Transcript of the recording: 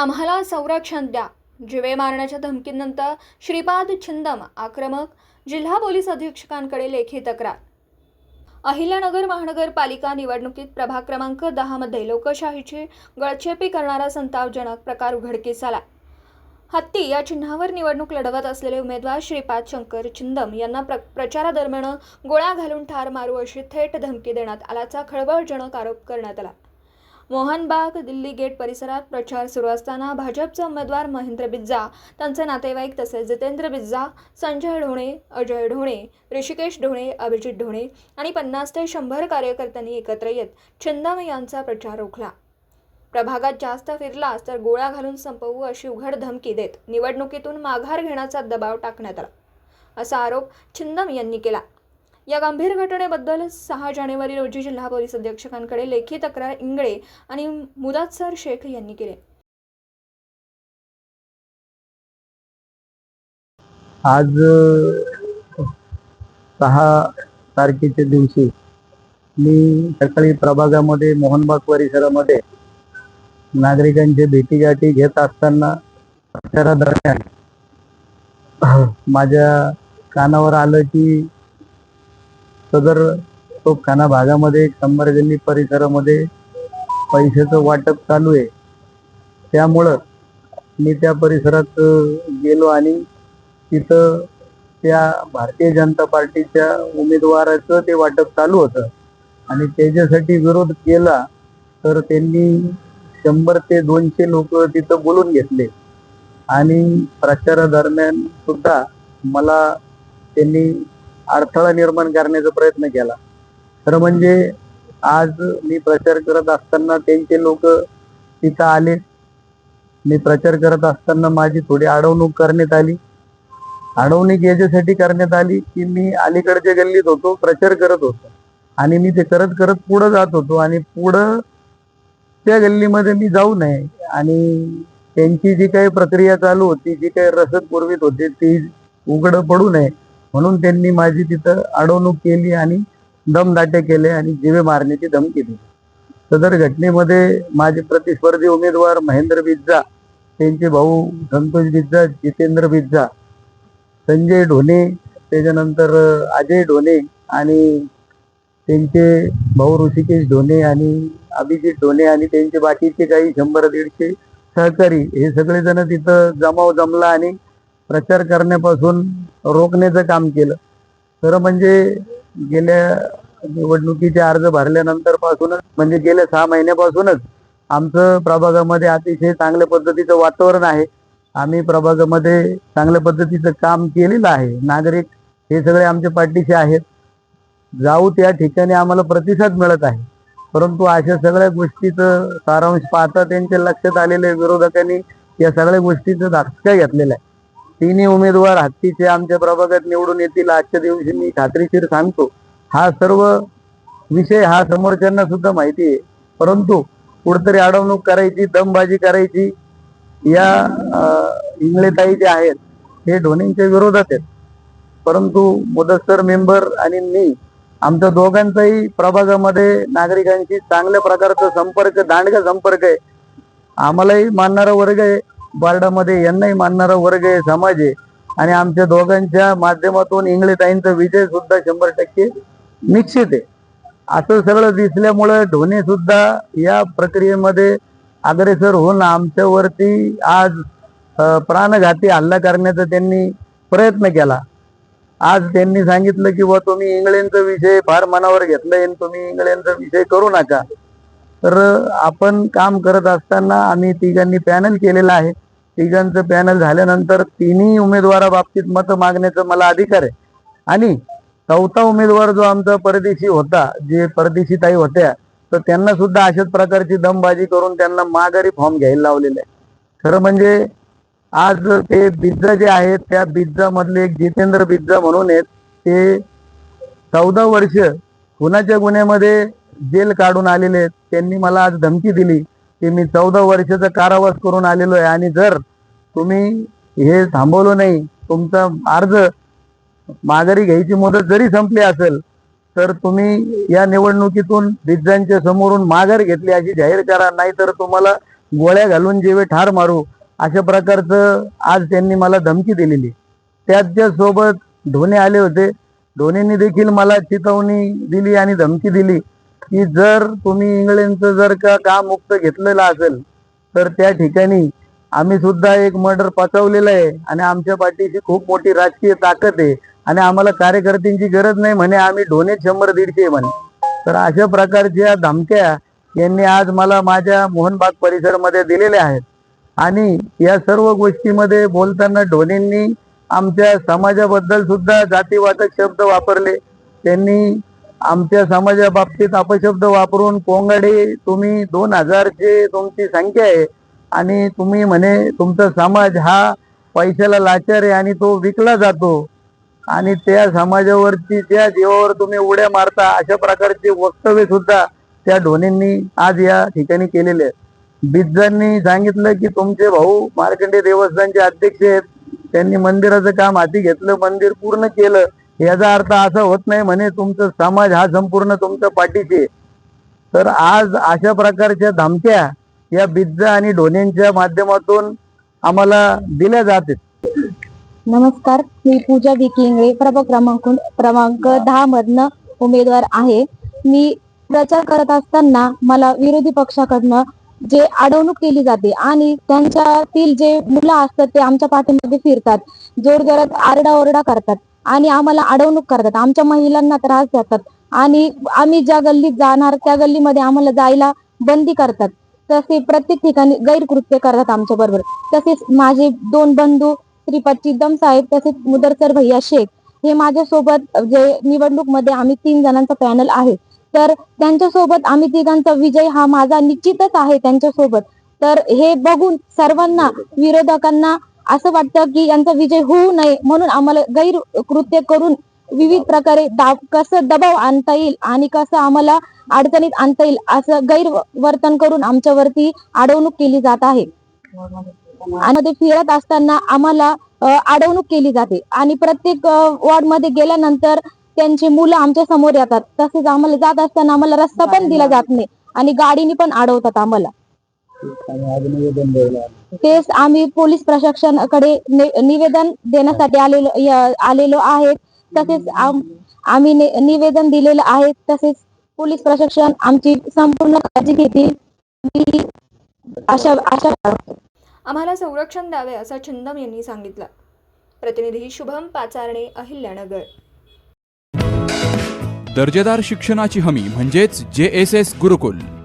आम्हाला संरक्षण द्या. जिवे मारण्याच्या धमकीनंतर श्रीपाद छिंदम आक्रमक जिल्हा पोलीस अधीक्षकांकडे लेखी तक्रार. अहिल्यानगर महानगरपालिका निवडणुकीत प्रभाग क्रमांक दहामध्ये लोकशाहीची गळचेपी करणारा संतापजनक प्रकार उघडकीस आला हत्ती या चिन्हावर निवडणूक लढवत असलेले उमेदवार श्रीपाद शंकर चिंदम यांना प्र प्रचारादरम्यान गोळ्या घालून ठार मारू अशी थेट धमकी देण्यात आल्याचा खळबळजनक आरोप करण्यात आला. मोहनबाग दिल्ली गेट परिसरात प्रचार सुरू असताना भाजपचे उमेदवार महेंद्र बिज्जा त्यांचे नातेवाईक तसेच जितेंद्र बिज्जा संजय ढोणे अजय ढोणे ऋषिकेश ढोणे अभिजित ढोणे आणि पन्नास ते शंभर कार्यकर्त्यांनी एकत्र येत छिंदम यांचा प्रचार रोखला. प्रभागात जास्त फिरलास तर गोळ्या घालून संपवू अशी उघड धमकी देत निवडणुकीतून माघार घेण्याचा दबाव टाकण्यात आला. असा आरोप छिंदम यांनी केला. या गंभीर घटनेबद्दल सहा जानेवारी रोजी जिल्हा पोलीस अधीक्षकांकडे लेखी तक्रार इंगळे आणि मुदातसर शेख यांनी केली. आज सहा तारखेच्या दिवशी मी सकाळी प्रभागामध्ये मोहनबाग परिसरामध्ये नागरिकांची भेटीगाठी घेत असताना प्रचारादरम्यान माझ्या कानावर आलं की सदर तोपखाना भागामध्ये शंभर गल्ली परिसरामध्ये पैशाचं वाटप चालू आहे त्यामुळं मी त्या परिसरात गेलो आणि तिथं त्या भारतीय जनता पार्टीच्या उमेदवाराचं ते वाटप चालू होतं. आणि त्याच्यासाठी विरोध केला तर त्यांनी शंभर ते दोनशे लोक तिथं बोलून घेतले. आणि प्रचारादरम्यान सुद्धा मला त्यांनी अडथळा निर्माण करण्याचा प्रयत्न केला. खरं म्हणजे आज मी प्रचार करत असताना त्यांचे लोक तिथं आले. मी प्रचार करत असताना माझी थोडी अडवणूक करण्यात आली. अडवणूक याच्यासाठी करण्यात आली की मी अलीकडच्या गल्लीत होतो प्रचार करत होतो. आणि मी ते करत करत पुढं जात होतो आणि पुढं त्या गल्लीमध्ये मी जाऊ नये. आणि त्यांची जी काही प्रक्रिया चालू होती जी काही रसद पुरवीत होते ती उघड पडू नये. म्हणून त्यांनी माझी तिथं अडवणूक केली आणि दमदाटे केले आणि जीवे मारण्याची धमकी दिली. सदर घटनेमध्ये माझे प्रतिस्पर्धी उमेदवार महेंद्र बिज्जा त्यांचे भाऊ संतोष बिज्जा जितेंद्र बिज्जा संजय ढोणे त्याच्यानंतर अजय ढोणे आणि त्यांचे भाऊ ऋषिकेश ढोणे आणि अभिजित ढोणे आणि त्यांचे बाकीचे काही शंभर दीडशे सहकारी हे सगळेजण तिथं जमाव जमला आणि प्रचार करण्यापासून रोखण्याचं काम केलं. खरं म्हणजे गेल्या निवडणुकीचे अर्ज भरल्यानंतरपासूनच म्हणजे गेल्या सहा महिन्यापासूनच आमचं प्रभागामध्ये अतिशय चांगल्या पद्धतीचं वातावरण आहे. आम्ही प्रभागामध्ये चांगल्या पद्धतीचं काम केलेलं आहे. नागरिक हे सगळे आमच्या पाठीशी आहेत. जाऊ त्या ठिकाणी आम्हाला प्रतिसाद मिळत आहे. परंतु अशा सगळ्या गोष्टीचं सारांश पाहता त्यांच्या लक्षात आलेल्या विरोधकांनी या सगळ्या गोष्टीचं धक्का घेतलेला आहे. तिन्ही उमेदवार हत्तीचे आमच्या प्रभागात निवडून येतील. आजच्या दिवशी मी खात्रीशीर सांगतो. हा सर्व विषय हा समोरच्यांना सुद्धा माहिती आहे. परंतु कुठतरी अडवणूक करायची दमबाजी करायची या इंगळेताई जे आहेत हे धोनींच्या विरोधात आहेत. परंतु मुदस्तर मेंबर आणि मी आमच्या दोघांचाही प्रभागामध्ये नागरिकांशी चांगल्या प्रकारचा संपर्क दांडगा संपर्क आहे. आम्हालाही मानणारा वर्ग आहे. बार्डामध्ये यांनाही मानणारा वर्ग आहे समाज आहे. आणि आमच्या दोघांच्या माध्यमातून इंग्लिशाईंचा विजय सुद्धा शंभर टक्के निश्चित आहे. असं सगळं दिसल्यामुळं धोनी सुद्धा या प्रक्रियेमध्ये अग्रेसर होऊन आमच्यावरती आज प्राणघाती हल्ला करण्याचा त्यांनी प्रयत्न केला. आज त्यांनी सांगितलं की बा तुम्ही इंग्लंडचा विषय फार मनावर घेतलाय आणि तुम्ही इंग्लंडचा विषय करू नका. तर आपण काम करत असताना आम्ही तिघांनी पॅनल केलेलं आहे. तिघांचं पॅनल झाल्यानंतर तिन्ही उमेदवाराबाबतीत मतं मागण्याचा मला अधिकार आहे. आणि चौथा उमेदवार जो आमचा परदेशी होता जे परदेशी ताई होत्या तर त्यांना सुद्धा अशाच प्रकारची दमबाजी करून त्यांना माघारी फॉर्म घ्यायला लावलेला आहे. खरं म्हणजे आज ते बिज्जा जे आहेत त्या बिज्जामधले एक जितेंद्र बिज्जा म्हणून आहेत ते चौदा वर्ष खुनाच्या गुन्ह्यामध्ये जेल काढून आलेले आहेत. त्यांनी मला आज धमकी दिली की मी चौदा वर्षाचा कारावास करून आलेलो आहे आणि जर तुम्ही हे थांबवलं नाही तुमचा अर्ज माघारी घ्यायची मुदत जरी संपली असेल तर तुम्ही या निवडणुकीतून बिज्जांच्या समोरून माघार घेतली अशी जाहीर करा नाहीतर तुम्हाला गोळ्या घालून जेवे ठार मारू अशा प्रकारचं आज त्यांनी मला धमकी दिलेली. त्याच्या सोबत धोनी आले होते. धोनीने देखील मला चितवणी दिली आणि धमकी दिली. की जर तुम्ही इंग्लंडचं जर का काम मुक्त घेतलेलं असेल तर त्या ठिकाणी आम्ही सुद्धा एक मर्डर पचवलेलं आहे आणि आमच्या पाठीशी खूप मोठी राजकीय ताकद आहे आणि आम्हाला कार्यकर्त्यांची गरज नाही म्हणे आम्ही ढोनेच शंभर दीडशे म्हणे. तर अशा प्रकारच्या धमक्या यांनी आज मला माझ्या मोहनबाग परिसरमध्ये दिलेल्या आहेत. आणि या सर्व गोष्टीमध्ये बोलताना ढोनेंनी आमच्या समाजाबद्दल सुद्धा जातीवाचक शब्द वापरले. त्यांनी आमच्या समाजाबाबतीत अपशब्द वापरून कोंगाडे तुम्ही दोन हजारचे तुमची संख्या आहे आणि तुम्ही म्हणे तुमचा समाज हा पैशाला लाचार आहे आणि तो विकला जातो. आणि त्या समाजावरती त्या जीवावर तुम्ही उड्या मारता अशा प्रकारचे वक्तव्य सुद्धा त्या ढोनींनी आज या ठिकाणी केलेले आहेत. बिज्जांनी सांगितलं की तुमचे भाऊ मार्कंडे देवस्थानचे अध्यक्ष आहेत. त्यांनी मंदिराचं काम हाती घेतलं मंदिर पूर्ण केलं. याचा अर्थ असा होत नाही म्हणे तुमचा समाज हा संपूर्ण तुमच्या पाठीशी तर आज अशा प्रकारच्या धमक्या या बिज्जा आणि ढोण्यांच्या माध्यमातून आम्हाला दिल्या जाते नमस्कार मी पूजा विकिंगळे प्रभाग क्रमांक क्रमांक दहा मधनं उमेदवार आहे. मी प्रचार करत असताना मला विरोधी पक्षाकडनं जे अडवणूक केली जाते आणि त्यांच्यातील जे मुलं असतात ते आमच्या पाठीमध्ये फिरतात जोरजोरात आरडाओरडा करतात. आणि आम्हाला अडवणूक करतात. आमच्या महिलांना त्रास देतात. आणि आम्ही ज्या गल्लीत जाणार त्या गल्लीमध्ये आम्हाला जायला बंदी करतात. तसे प्रत्येक ठिकाणी गैरकृत्य करतात आमच्या बरोबर. तसेच माझे दोन बंधू श्रीपाद चिद्दम साहेब तसेच मुदरसर भैया शेख हे माझ्यासोबत जे निवडणूकमध्ये आम्ही तीन जणांचा पॅनल आहे. तर त्यांच्यासोबत आम्ही तिघांचा विजय हा माझा निश्चितच आहे त्यांच्यासोबत. तर हे बघून सर्वांना विरोधकांना असं वाटतं की यांचा विजय होऊ नये म्हणून आम्हाला गैर कृत्य करून विविध प्रकारे दाब कसं दबाव आणता येईल आणि कसं आम्हाला अडचणीत आणता येईल असं गैरवर्तन करून आमच्यावरती अडवणूक केली जात आहे. आणि फिरत असताना आम्हाला अडवणूक केली जाते आणि प्रत्येक वॉर्डमध्ये गेल्यानंतर त्यांची मुलं आमच्यासमोर येतात. तसेच आम्हाला जात असताना आम्हाला रस्ता पण दिला जात नाही आणि गाडीने पण अडवतात आम्हाला. तेच आम्ही पोलीस प्रशासनाकडे नि- निवेदन देण्यासाठी आलेलो य- आलेलो आहेत तसेच आम- आम्ही नि- निवेदन दिलेलं आहे. तसेच पोलीस प्रशासन आमची संपूर्ण काळजी घेतील. मी अशा अशा आम्हाला संरक्षण द्यावे असं चिंदम यांनी सांगितलं. प्रतिनिधी शुभम पाचारणे अहिल्यानगर. दर्जेदार शिक्षणाची हमी म्हणजेच J S S Gurukul.